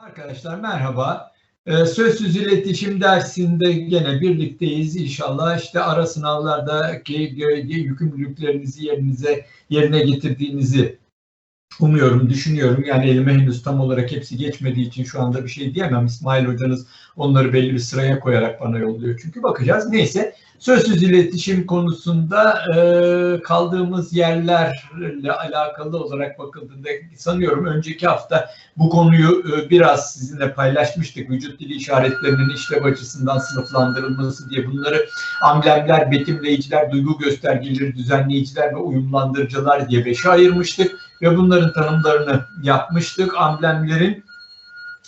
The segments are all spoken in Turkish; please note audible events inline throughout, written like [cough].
Arkadaşlar merhaba. Ee, Sözsüz iletişim dersinde gene birlikteyiz. İnşallah işte ara sınavlardaki yükümlülüklerinizi yerinize yerine getirdiğinizi umuyorum, düşünüyorum. Yani elime henüz tam olarak hepsi geçmediği için şu anda bir şey diyemem. İsmail hocanız onları belli bir sıraya koyarak bana yolluyor. Çünkü bakacağız. Neyse sözsüz iletişim konusunda e, kaldığımız yerlerle alakalı olarak bakıldığında sanıyorum önceki hafta bu konuyu e, biraz sizinle paylaşmıştık. Vücut dili işaretlerinin işlev açısından sınıflandırılması diye bunları amblemler, betimleyiciler, duygu göstergeleri, düzenleyiciler ve uyumlandırıcılar diye beşe ayırmıştık ve bunların tanımlarını yapmıştık. Amblemlerin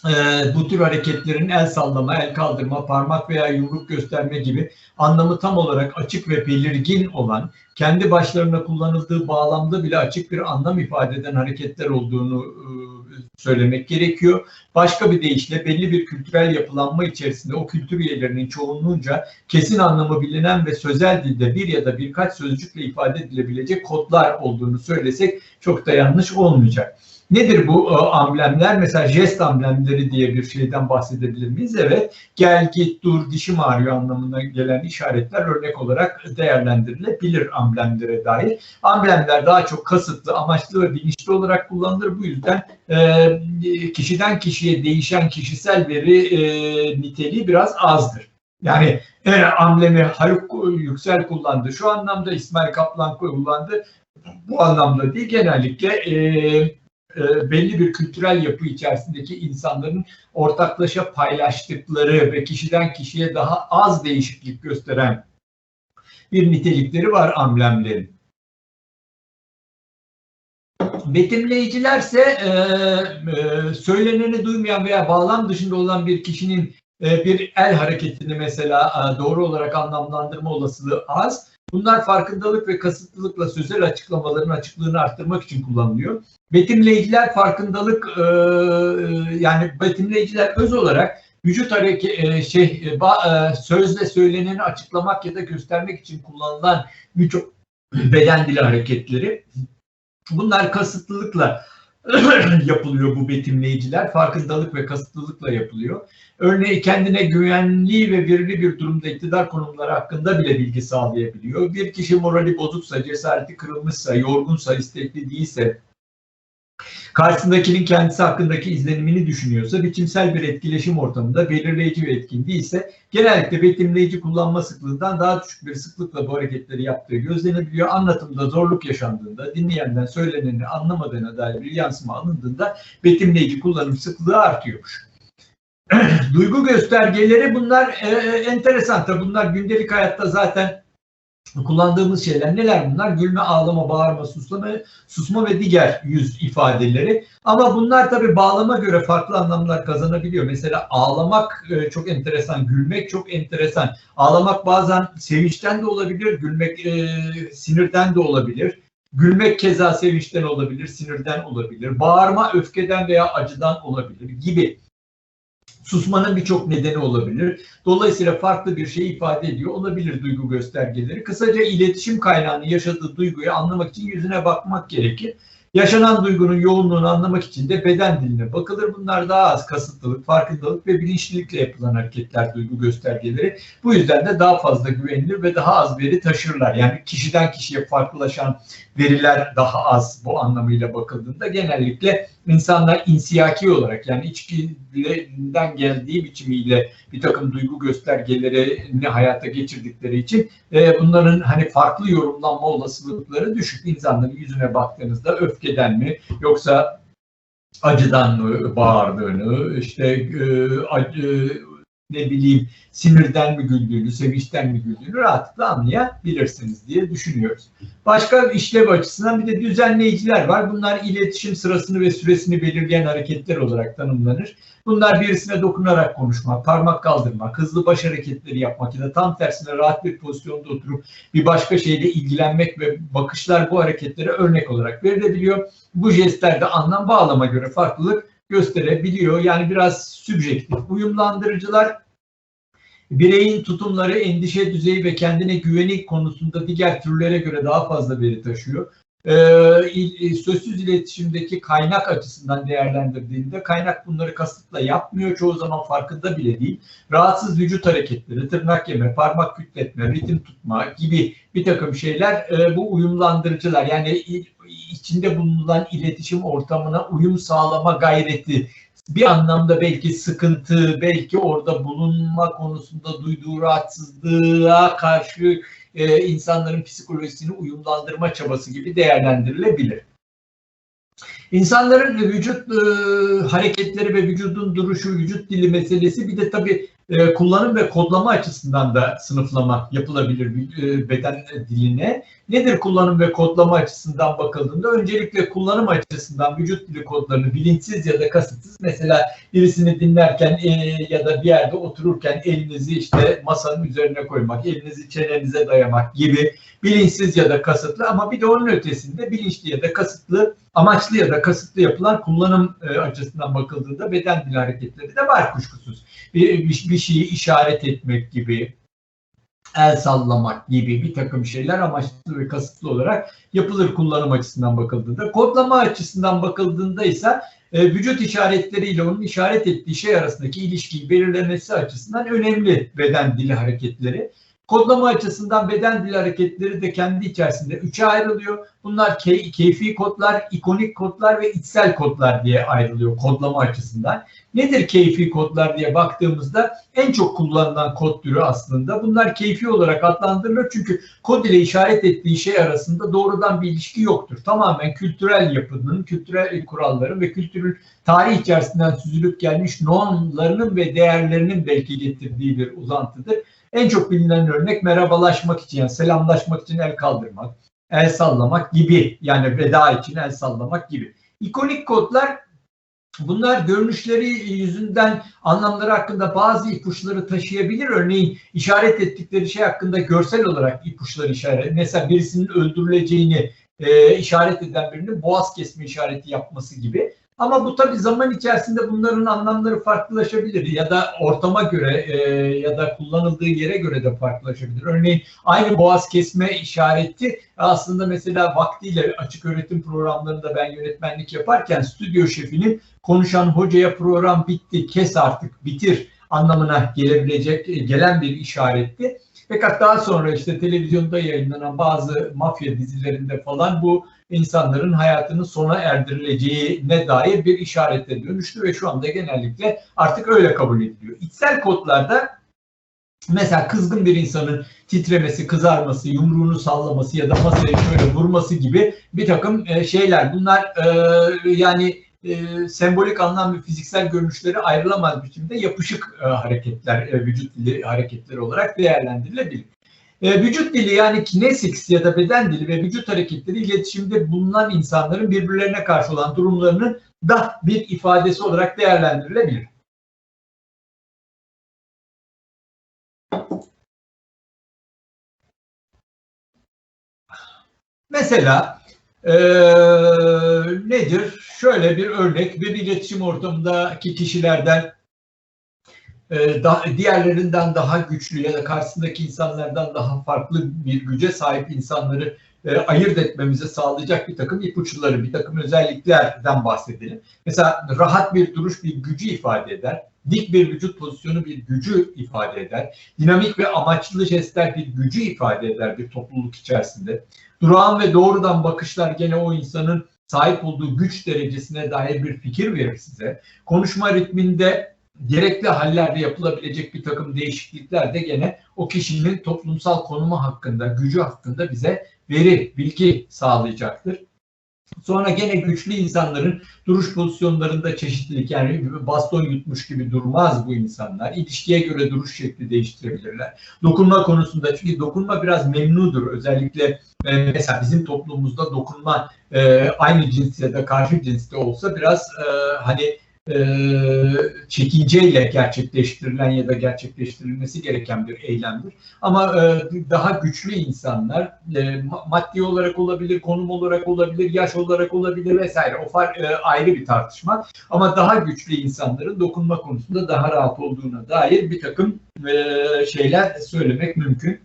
e, bu tür hareketlerin el sallama, el kaldırma, parmak veya yumruk gösterme gibi anlamı tam olarak açık ve belirgin olan, kendi başlarına kullanıldığı bağlamda bile açık bir anlam ifade eden hareketler olduğunu e, söylemek gerekiyor. Başka bir deyişle belli bir kültürel yapılanma içerisinde o kültür üyelerinin çoğunluğunca kesin anlamı bilinen ve sözel dilde bir ya da birkaç sözcükle ifade edilebilecek kodlar olduğunu söylesek çok da yanlış olmayacak. Nedir bu e, amblemler? Mesela jest amblemleri diye bir şeyden bahsedebilir miyiz? Evet. Gel, git, dur, dişim ağrıyor anlamına gelen işaretler örnek olarak değerlendirilebilir amblemlere dair. Amblemler daha çok kasıtlı, amaçlı ve bilinçli olarak kullanılır. Bu yüzden e, kişiden kişiye değişen kişisel veri e, niteliği biraz azdır. Yani e, amblemi Haluk Yüksel kullandı. Şu anlamda İsmail Kaplan kullandı. Bu anlamda değil. Genellikle e, e, belli bir kültürel yapı içerisindeki insanların ortaklaşa paylaştıkları ve kişiden kişiye daha az değişiklik gösteren bir nitelikleri var amblemlerin. Betimleyicilerse e, e, söyleneni duymayan veya bağlam dışında olan bir kişinin e, bir el hareketini mesela e, doğru olarak anlamlandırma olasılığı az. Bunlar farkındalık ve kasıtlılıkla sözel açıklamaların açıklığını arttırmak için kullanılıyor. Betimleyiciler farkındalık e, yani betimleyiciler öz olarak vücut hareket şey sözle söyleneni açıklamak ya da göstermek için kullanılan birçok beden dili hareketleri. Bunlar kasıtlılıkla [coughs] yapılıyor bu betimleyiciler. Farkındalık ve kasıtlılıkla yapılıyor. Örneğin kendine güvenli ve verili bir durumda iktidar konumları hakkında bile bilgi sağlayabiliyor. Bir kişi morali bozuksa, cesareti kırılmışsa, yorgunsa, istekli değilse, karşısındakinin kendisi hakkındaki izlenimini düşünüyorsa, biçimsel bir etkileşim ortamında belirleyici ve etkin değilse, genellikle betimleyici kullanma sıklığından daha düşük bir sıklıkla bu hareketleri yaptığı gözlenebiliyor. Anlatımda zorluk yaşandığında, dinleyenden söyleneni anlamadığına dair bir yansıma alındığında betimleyici kullanım sıklığı artıyormuş. [clears throat] Duygu göstergeleri bunlar e, enteresan tabi bunlar gündelik hayatta zaten kullandığımız şeyler neler bunlar? Gülme, ağlama, bağırma, susma, susma ve diğer yüz ifadeleri. Ama bunlar tabi bağlama göre farklı anlamlar kazanabiliyor. Mesela ağlamak e, çok enteresan, gülmek çok enteresan. Ağlamak bazen sevinçten de olabilir, gülmek e, sinirden de olabilir. Gülmek keza sevinçten olabilir, sinirden olabilir. Bağırma öfkeden veya acıdan olabilir gibi susmanın birçok nedeni olabilir. Dolayısıyla farklı bir şey ifade ediyor olabilir duygu göstergeleri. Kısaca iletişim kaynağını yaşadığı duyguyu anlamak için yüzüne bakmak gerekir. Yaşanan duygunun yoğunluğunu anlamak için de beden diline bakılır. Bunlar daha az kasıtlılık, farkındalık ve bilinçlilikle yapılan hareketler, duygu göstergeleri. Bu yüzden de daha fazla güvenilir ve daha az veri taşırlar. Yani kişiden kişiye farklılaşan veriler daha az bu anlamıyla bakıldığında genellikle insanlar insiyaki olarak yani içgüdülerinden geldiği biçimiyle bir takım duygu göstergelerini hayata geçirdikleri için e, bunların hani farklı yorumlanma olasılıkları düşük. İnsanların yüzüne baktığınızda öfkeden mi? Yoksa acıdan mı bağırdığını işte e, acı, ne bileyim sinirden mi güldüğünü, sevinçten mi güldüğünü rahatlıkla anlayabilirsiniz diye düşünüyoruz. Başka işlev açısından bir de düzenleyiciler var. Bunlar iletişim sırasını ve süresini belirleyen hareketler olarak tanımlanır. Bunlar birisine dokunarak konuşmak, parmak kaldırmak, hızlı baş hareketleri yapmak ya da tam tersine rahat bir pozisyonda oturup bir başka şeyle ilgilenmek ve bakışlar bu hareketlere örnek olarak verilebiliyor. Bu jestlerde anlam bağlama göre farklılık gösterebiliyor. Yani biraz sübjektif. Uyumlandırıcılar bireyin tutumları, endişe düzeyi ve kendine güveni konusunda diğer türlere göre daha fazla veri taşıyor. E, il- sözsüz iletişimdeki kaynak açısından değerlendirdiğinde kaynak bunları kasıtla yapmıyor. Çoğu zaman farkında bile değil. Rahatsız vücut hareketleri, tırnak yeme, parmak kütletme, ritim tutma gibi bir takım şeyler e, bu uyumlandırıcılar. Yani içinde bulunan iletişim ortamına uyum sağlama gayreti bir anlamda belki sıkıntı, belki orada bulunma konusunda duyduğu rahatsızlığa karşı e, insanların psikolojisini uyumlandırma çabası gibi değerlendirilebilir. İnsanların vücut e, hareketleri ve vücudun duruşu, vücut dili meselesi bir de tabii e, kullanım ve kodlama açısından da sınıflama yapılabilir e, beden diline. Nedir kullanım ve kodlama açısından bakıldığında? Öncelikle kullanım açısından vücut dili kodlarını bilinçsiz ya da kasıtsız mesela birisini dinlerken e, ya da bir yerde otururken elinizi işte masanın üzerine koymak, elinizi çenenize dayamak gibi bilinçsiz ya da kasıtlı ama bir de onun ötesinde bilinçli ya da kasıtlı, amaçlı ya da kasıtlı yapılan kullanım e, açısından bakıldığında beden dili hareketleri de var kuşkusuz. Bir, bir, bir şeyi işaret etmek gibi, el sallamak gibi bir takım şeyler amaçlı ve kasıtlı olarak yapılır kullanım açısından bakıldığında. Kodlama açısından bakıldığında ise e, vücut işaretleriyle onun işaret ettiği şey arasındaki ilişkiyi belirlemesi açısından önemli beden dili hareketleri. Kodlama açısından beden dili hareketleri de kendi içerisinde üçe ayrılıyor. Bunlar key, keyfi kodlar, ikonik kodlar ve içsel kodlar diye ayrılıyor kodlama açısından. Nedir keyfi kodlar diye baktığımızda en çok kullanılan kod türü aslında. Bunlar keyfi olarak adlandırılır çünkü kod ile işaret ettiği şey arasında doğrudan bir ilişki yoktur. Tamamen kültürel yapının, kültürel kuralların ve kültürel tarih içerisinden süzülüp gelmiş normlarının ve değerlerinin belki getirdiği bir uzantıdır. En çok bilinen örnek merhabalaşmak için yani selamlaşmak için el kaldırmak, el sallamak gibi yani veda için el sallamak gibi. İkonik kodlar bunlar görünüşleri yüzünden anlamları hakkında bazı ipuçları taşıyabilir. Örneğin işaret ettikleri şey hakkında görsel olarak ipuçları işaret. Mesela birisinin öldürüleceğini e, işaret eden birinin boğaz kesme işareti yapması gibi. Ama bu tabii zaman içerisinde bunların anlamları farklılaşabilir ya da ortama göre e, ya da kullanıldığı yere göre de farklılaşabilir. Örneğin aynı boğaz kesme işareti aslında mesela vaktiyle açık öğretim programlarında ben yönetmenlik yaparken stüdyo şefinin konuşan hocaya program bitti, kes artık, bitir anlamına gelebilecek gelen bir işaretti. Fakat daha sonra işte televizyonda yayınlanan bazı mafya dizilerinde falan bu insanların hayatının sona erdirileceğine dair bir işarete dönüştü ve şu anda genellikle artık öyle kabul ediliyor. İçsel kodlarda mesela kızgın bir insanın titremesi, kızarması, yumruğunu sallaması ya da masaya şöyle vurması gibi bir takım şeyler. Bunlar yani sembolik anlam ve fiziksel görünüşleri ayrılamaz biçimde yapışık hareketler, vücut dili hareketleri olarak değerlendirilebilir. E, vücut dili yani kinesiks ya da beden dili ve vücut hareketleri iletişimde bulunan insanların birbirlerine karşı olan durumlarının da bir ifadesi olarak değerlendirilebilir. Mesela e, nedir? Şöyle bir örnek bir iletişim ortamındaki kişilerden daha, diğerlerinden daha güçlü ya da karşısındaki insanlardan daha farklı bir güce sahip insanları e, ayırt etmemize sağlayacak bir takım ipuçları, bir takım özelliklerden bahsedelim. Mesela rahat bir duruş bir gücü ifade eder. Dik bir vücut pozisyonu bir gücü ifade eder. Dinamik ve amaçlı jestler bir gücü ifade eder bir topluluk içerisinde. Durağan ve doğrudan bakışlar gene o insanın sahip olduğu güç derecesine dair bir fikir verir size. Konuşma ritminde gerekli hallerde yapılabilecek bir takım değişiklikler de gene o kişinin toplumsal konumu hakkında, gücü hakkında bize veri, bilgi sağlayacaktır. Sonra gene güçlü insanların duruş pozisyonlarında çeşitlilik yani baston yutmuş gibi durmaz bu insanlar. İlişkiye göre duruş şekli değiştirebilirler. Dokunma konusunda çünkü dokunma biraz memnudur. Özellikle e, mesela bizim toplumumuzda dokunma e, aynı cins ya da karşı cinste olsa biraz e, hani e, çekinceyle gerçekleştirilen ya da gerçekleştirilmesi gereken bir eylemdir. Ama e, daha güçlü insanlar e, maddi olarak olabilir, konum olarak olabilir, yaş olarak olabilir vesaire. O far, e, ayrı bir tartışma. Ama daha güçlü insanların dokunma konusunda daha rahat olduğuna dair bir takım şeyler söylemek mümkün.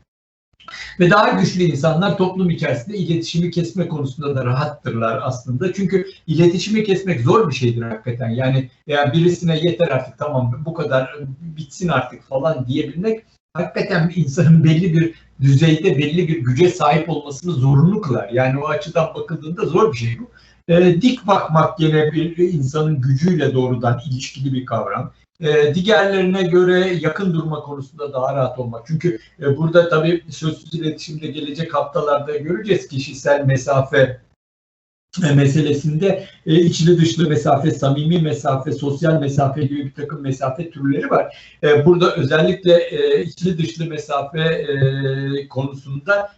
Ve daha güçlü insanlar toplum içerisinde iletişimi kesme konusunda da rahattırlar aslında. Çünkü iletişimi kesmek zor bir şeydir hakikaten. Yani ya birisine yeter artık tamam bu kadar bitsin artık falan diyebilmek hakikaten insanın [laughs] belli bir düzeyde belli bir güce sahip olmasını zorunlu kılar. Yani o açıdan bakıldığında zor bir şey bu. E, dik bakmak yine bir insanın gücüyle doğrudan ilişkili bir kavram. E, diğerlerine göre yakın durma konusunda daha rahat olmak. Çünkü e, burada tabii sözsüz iletişimde gelecek haftalarda göreceğiz kişisel mesafe e, meselesinde e, içli dışlı mesafe, samimi mesafe, sosyal mesafe gibi bir takım mesafe türleri var. E, burada özellikle e, içli dışlı mesafe e, konusunda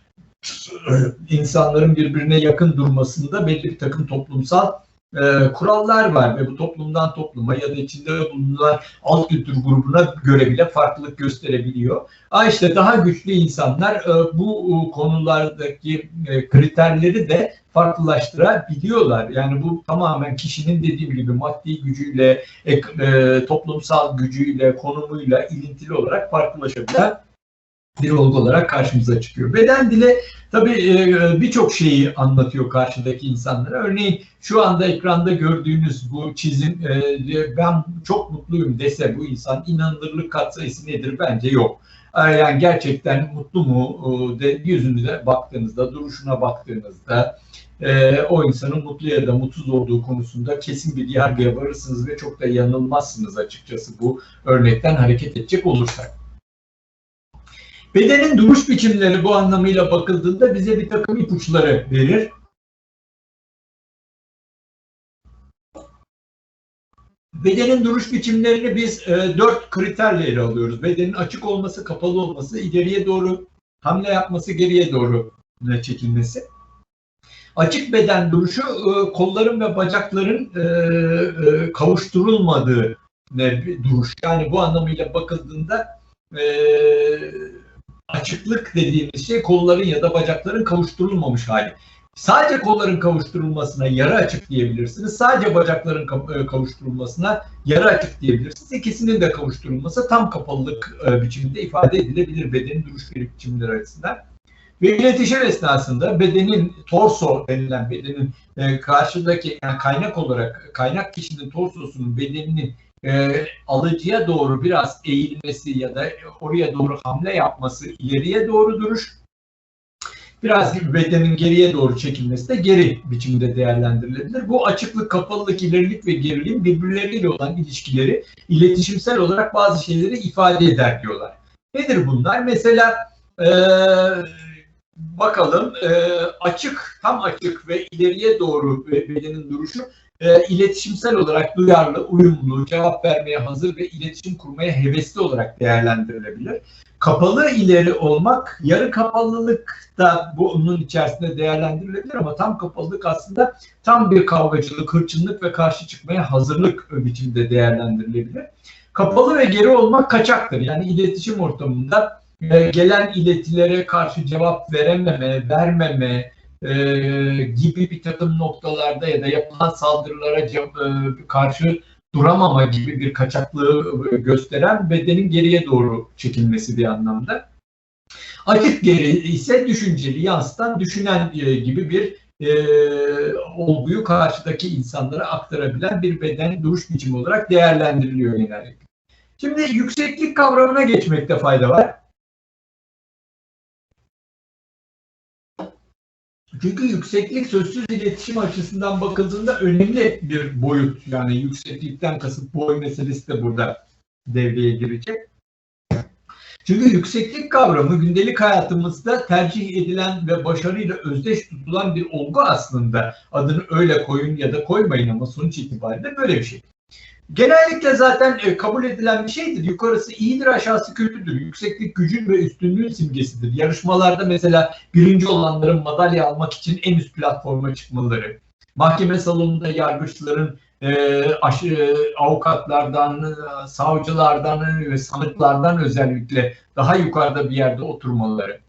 e, insanların birbirine yakın durmasında belli bir takım toplumsal e, kurallar var ve bu toplumdan topluma ya da içinde bulunan alt kültür grubuna göre bile farklılık gösterebiliyor. Aa işte daha güçlü insanlar e, bu konulardaki e, kriterleri de farklılaştırabiliyorlar. Yani bu tamamen kişinin dediğim gibi maddi gücüyle, e, e, toplumsal gücüyle, konumuyla ilintili olarak farklılaşabilen bir olgu olarak karşımıza çıkıyor. Beden dili tabii e, birçok şeyi anlatıyor karşıdaki insanlara. Örneğin şu anda ekranda gördüğünüz bu çizim e, ben çok mutluyum dese bu insan inanılırlık katsayısı nedir bence yok. E, yani gerçekten mutlu mu de yüzünüze baktığınızda, duruşuna baktığınızda o insanın mutlu ya da mutsuz olduğu konusunda kesin bir yargıya varırsınız ve çok da yanılmazsınız açıkçası bu örnekten hareket edecek olursak. Bedenin duruş biçimleri bu anlamıyla bakıldığında bize bir takım ipuçları verir. Bedenin duruş biçimlerini biz e, dört kriterle ele alıyoruz. Bedenin açık olması, kapalı olması, ileriye doğru hamle yapması, geriye doğru çekilmesi. Açık beden duruşu e, kolların ve bacakların e, e, kavuşturulmadığı ne, duruş. Yani bu anlamıyla bakıldığında e, açıklık dediğimiz şey kolların ya da bacakların kavuşturulmamış hali. Sadece kolların kavuşturulmasına yarı açık diyebilirsiniz. Sadece bacakların e, kavuşturulmasına yarı açık diyebilirsiniz. İkisinin de kavuşturulması tam kapalılık e, biçiminde ifade edilebilir bedenin duruş biçimleri açısından. Ve iletişim esnasında bedenin torso denilen bedenin e, karşıdaki yani kaynak olarak kaynak kişinin torsosunun bedeninin e, alıcıya doğru biraz eğilmesi ya da oraya doğru hamle yapması ileriye doğru duruş biraz bedenin geriye doğru çekilmesi de geri biçimde değerlendirilebilir. Bu açıklık, kapalılık, ilerilik ve gerilim birbirleriyle olan ilişkileri iletişimsel olarak bazı şeyleri ifade eder diyorlar. Nedir bunlar? Mesela e, bakalım e, açık, tam açık ve ileriye doğru bedenin duruşu e, iletişimsel olarak duyarlı, uyumlu, cevap vermeye hazır ve iletişim kurmaya hevesli olarak değerlendirilebilir. Kapalı ileri olmak, yarı kapalılık da bunun içerisinde değerlendirilebilir ama tam kapalılık aslında tam bir kavgacılık, hırçınlık ve karşı çıkmaya hazırlık biçimde değerlendirilebilir. Kapalı ve geri olmak kaçaktır. Yani iletişim ortamında e, gelen iletilere karşı cevap verememe, vermeme, e, gibi bir takım noktalarda ya da yapılan saldırılara e, karşı duramama gibi bir kaçaklığı gösteren bedenin geriye doğru çekilmesi bir anlamda. Açık geri ise düşünceli, yansıtan, düşünen e, gibi bir e, olguyu karşıdaki insanlara aktarabilen bir beden duruş biçimi olarak değerlendiriliyor genellikle. Şimdi yükseklik kavramına geçmekte fayda var. Çünkü yükseklik sözsüz iletişim açısından bakıldığında önemli bir boyut. Yani yükseklikten kasıt boy meselesi de burada devreye girecek. Çünkü yükseklik kavramı gündelik hayatımızda tercih edilen ve başarıyla özdeş tutulan bir olgu aslında. Adını öyle koyun ya da koymayın ama sonuç itibariyle böyle bir şey. Genellikle zaten e, kabul edilen bir şeydir. Yukarısı iyidir, aşağısı kötüdür. Yükseklik gücün ve üstünlüğün simgesidir. Yarışmalarda mesela birinci olanların madalya almak için en üst platforma çıkmaları. Mahkeme salonunda yargıçların e, aşı, e, avukatlardan, e, savcılardan ve sanıklardan özellikle daha yukarıda bir yerde oturmaları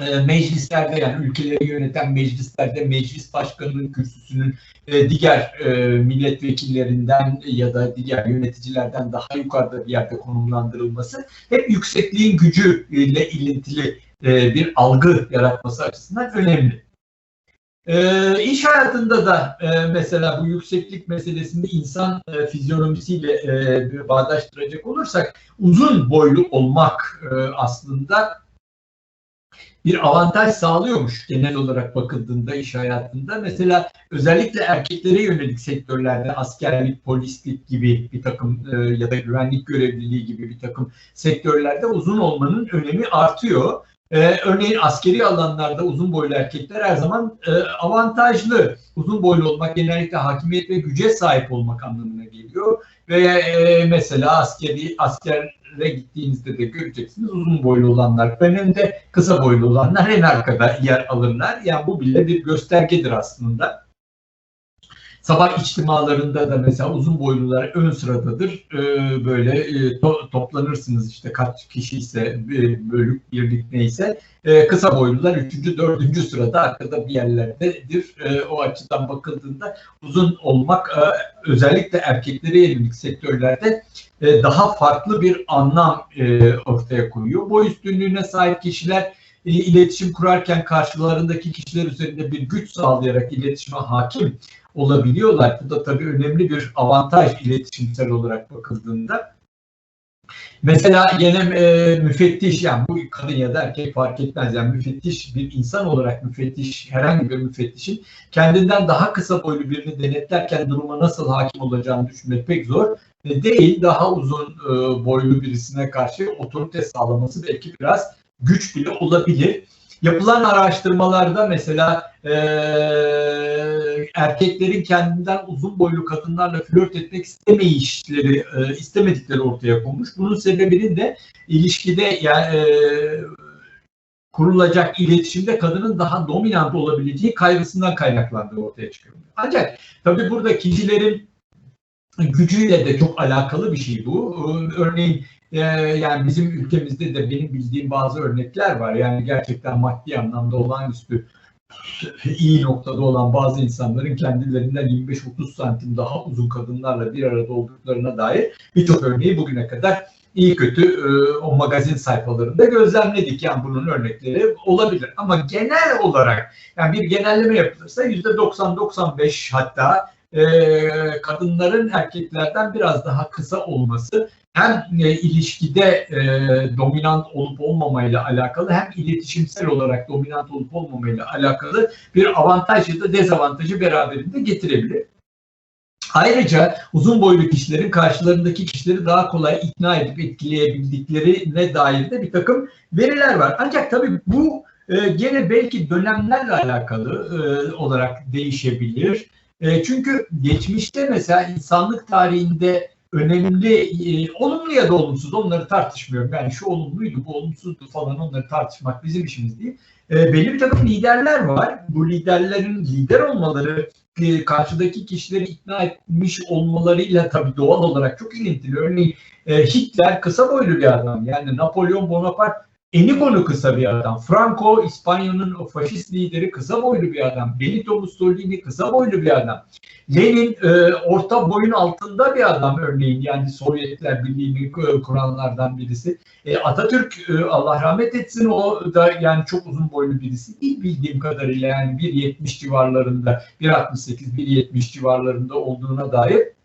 e, meclislerde yani ülkeleri yöneten meclislerde meclis başkanının kürsüsünün e, diğer e, milletvekillerinden ya da diğer yöneticilerden daha yukarıda bir yerde konumlandırılması hep yüksekliğin gücü ile ilintili bir algı yaratması açısından önemli. E, iş hayatında da mesela bu yükseklik meselesini insan e, fizyonomisiyle e, bağdaştıracak olursak uzun boylu olmak aslında bir avantaj sağlıyormuş genel olarak bakıldığında iş hayatında. Mesela özellikle erkeklere yönelik sektörlerde askerlik, polislik gibi bir takım e, ya da güvenlik görevliliği gibi bir takım sektörlerde uzun olmanın önemi artıyor. Ee, örneğin askeri alanlarda uzun boylu erkekler her zaman e, avantajlı. Uzun boylu olmak genellikle hakimiyet ve güce sahip olmak anlamına geliyor. Ve e, mesela askeri askere gittiğinizde de göreceksiniz uzun boylu olanlar önünde, kısa boylu olanlar en arkada yer alırlar. Yani bu bile bir göstergedir aslında. Sabah içtimalarında da mesela uzun boylular ön sıradadır. Ee, böyle e, to, toplanırsınız işte kaç kişi ise bölük birlik neyse. Ee, kısa boylular üçüncü, dördüncü sırada arkada bir yerlerdedir. Ee, o açıdan bakıldığında uzun olmak e, özellikle erkeklere yönelik sektörlerde e, daha farklı bir anlam e, ortaya koyuyor. Boy üstünlüğüne sahip kişiler iletişim kurarken karşılarındaki kişiler üzerinde bir güç sağlayarak iletişime hakim olabiliyorlar. Bu da tabii önemli bir avantaj iletişimsel olarak bakıldığında. Mesela yine e, müfettiş yani bu kadın ya da erkek fark etmez yani müfettiş bir insan olarak müfettiş herhangi bir müfettişin kendinden daha kısa boylu birini denetlerken duruma nasıl hakim olacağını düşünmek pek zor e, değil. Daha uzun e, boylu birisine karşı otorite sağlaması belki biraz güç bile olabilir. Yapılan araştırmalarda mesela e, erkeklerin kendinden uzun boylu kadınlarla flört etmek istemeyişleri, e, istemedikleri ortaya konmuş. Bunun sebebinin de ilişkide yani e, kurulacak iletişimde kadının daha dominant olabileceği kaygısından kaynaklandığı ortaya çıkıyor. Ancak tabii burada kişilerin gücüyle de çok alakalı bir şey bu. Örneğin ee, yani bizim ülkemizde de benim bildiğim bazı örnekler var. Yani gerçekten maddi anlamda olağanüstü iyi noktada olan bazı insanların kendilerinden 25-30 santim daha uzun kadınlarla bir arada olduklarına dair birçok örneği bugüne kadar iyi kötü e, o magazin sayfalarında gözlemledik. Yani bunun örnekleri olabilir. Ama genel olarak yani bir genelleme yapılırsa %90-95 hatta e, kadınların erkeklerden biraz daha kısa olması hem e, ilişkide e, dominant olup olmamayla alakalı hem iletişimsel olarak dominant olup olmamayla alakalı bir avantaj ya da dezavantajı beraberinde getirebilir. Ayrıca uzun boylu kişilerin karşılarındaki kişileri daha kolay ikna edip etkileyebildiklerine dair de bir takım veriler var. Ancak tabii bu e, gene belki dönemlerle alakalı e, olarak değişebilir. E, çünkü geçmişte mesela insanlık tarihinde önemli, e, olumlu ya da olumsuz onları tartışmıyorum. Yani şu olumluydu, bu olumsuzdu falan onları tartışmak bizim işimiz değil. E, belli bir takım liderler var. Bu liderlerin lider olmaları e, karşıdaki kişileri ikna etmiş olmalarıyla tabii doğal olarak çok ilintili. Örneğin e, Hitler kısa boylu bir adam. Yani Napolyon Bonaparte Enigo'nu kısa bir adam. Franco İspanya'nın o faşist lideri kısa boylu bir adam. Benito Mussolini kısa boylu bir adam. Lenin e, orta boyun altında bir adam örneğin yani Sovyetler Birliği'ni kuranlardan birisi. E, Atatürk e, Allah rahmet etsin o da yani çok uzun boylu birisi. İlk bildiğim kadarıyla yani 1.70 civarlarında 1.68 1.70 civarlarında olduğuna dair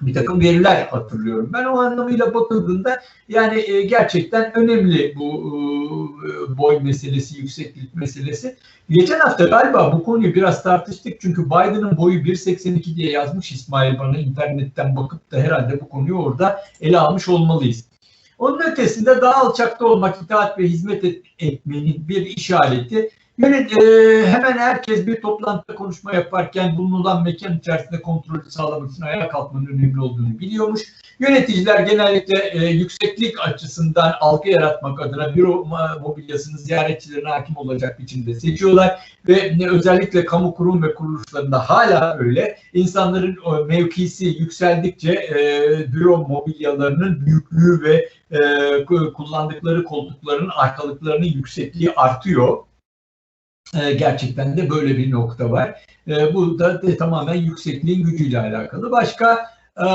bir takım veriler hatırlıyorum. Ben o anlamıyla bakıldığında yani e, gerçekten önemli bu e, boy meselesi, yükseklik meselesi. Geçen hafta galiba bu konuyu biraz tartıştık çünkü Biden'ın boyu 1.82 diye yazmış İsmail bana internetten bakıp da herhalde bu konuyu orada ele almış olmalıyız. Onun ötesinde daha alçakta olmak, itaat ve hizmet et, etmenin bir işareti Yönet, e, hemen herkes bir toplantıda konuşma yaparken bulunulan mekan içerisinde kontrolü sağlamak için ayağa kalkmanın önemli olduğunu biliyormuş. Yöneticiler genellikle e, yükseklik açısından algı yaratmak adına büro mobilyasını ziyaretçilerine hakim olacak biçimde seçiyorlar ve ne, özellikle kamu kurum ve kuruluşlarında hala öyle. İnsanların o, mevkisi yükseldikçe e, büro mobilyalarının büyüklüğü ve e, kullandıkları koltukların arkalıklarının yüksekliği artıyor. Ee, gerçekten de böyle bir nokta var. Ee, bu da tamamen yüksekliğin gücüyle alakalı. Başka e,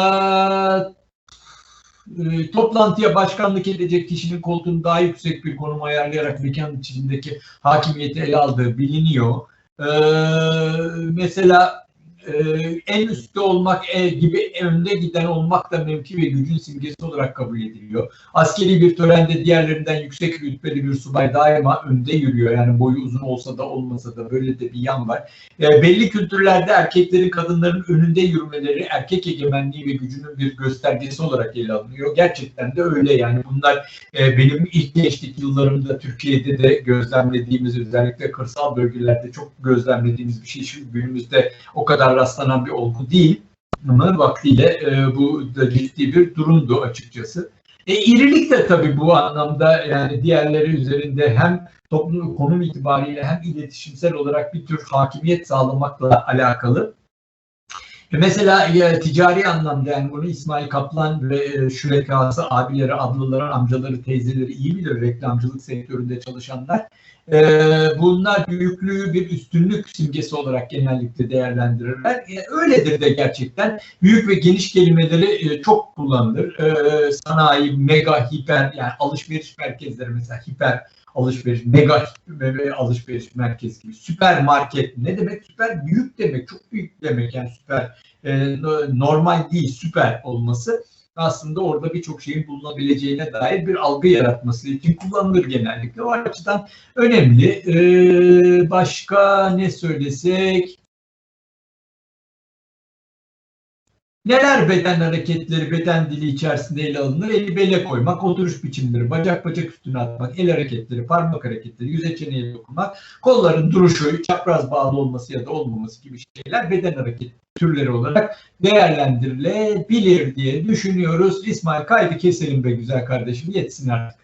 e, toplantıya başkanlık edecek kişinin koltuğunu daha yüksek bir konuma ayarlayarak mekanın içindeki hakimiyeti ele aldığı biliniyor. E, mesela e, en üstte olmak e, gibi önde giden olmak da mevki ve gücün simgesi olarak kabul ediliyor. Askeri bir törende diğerlerinden yüksek rütbeli bir subay daima önde yürüyor. Yani boyu uzun olsa da olmasa da böyle de bir yan var. E, belli kültürlerde erkeklerin kadınların önünde yürümeleri erkek egemenliği ve gücünün bir göstergesi olarak ele alınıyor. Gerçekten de öyle yani bunlar e, benim ilk gençlik yıllarımda Türkiye'de de gözlemlediğimiz özellikle kırsal bölgelerde çok gözlemlediğimiz bir şey. Şu günümüzde o kadar rastlanan bir olgu değil. Ama vaktiyle e, bu da ciddi bir durumdu açıkçası. E, irilik de tabii bu anlamda yani diğerleri üzerinde hem toplum konum itibariyle hem iletişimsel olarak bir tür hakimiyet sağlamakla alakalı. Mesela e, ticari anlamda yani bunu İsmail Kaplan ve e, şürekası, abileri, ablaları, amcaları, teyzeleri iyi bilir reklamcılık sektöründe çalışanlar. E, bunlar büyüklüğü bir üstünlük simgesi olarak genellikle değerlendirirler. E, öyledir de gerçekten. Büyük ve geniş kelimeleri e, çok kullanılır. E, sanayi, mega, hiper yani alışveriş merkezleri mesela hiper alışveriş, mega ve alışveriş merkezi gibi. Süpermarket ne demek? Süper büyük demek, çok büyük demek yani süper e, normal değil, süper olması aslında orada birçok şeyin bulunabileceğine dair bir algı yaratması için kullanılır genellikle. O açıdan önemli. Ee, başka ne söylesek? Neler beden hareketleri, beden dili içerisinde ele alınır? Eli bele koymak, oturuş biçimleri, bacak bacak üstüne atmak, el hareketleri, parmak hareketleri, yüze çeneye dokunmak, kolların duruşu, çapraz bağlı olması ya da olmaması gibi şeyler beden hareket türleri olarak değerlendirilebilir diye düşünüyoruz. İsmail kaydı keselim be güzel kardeşim. Yetsin artık.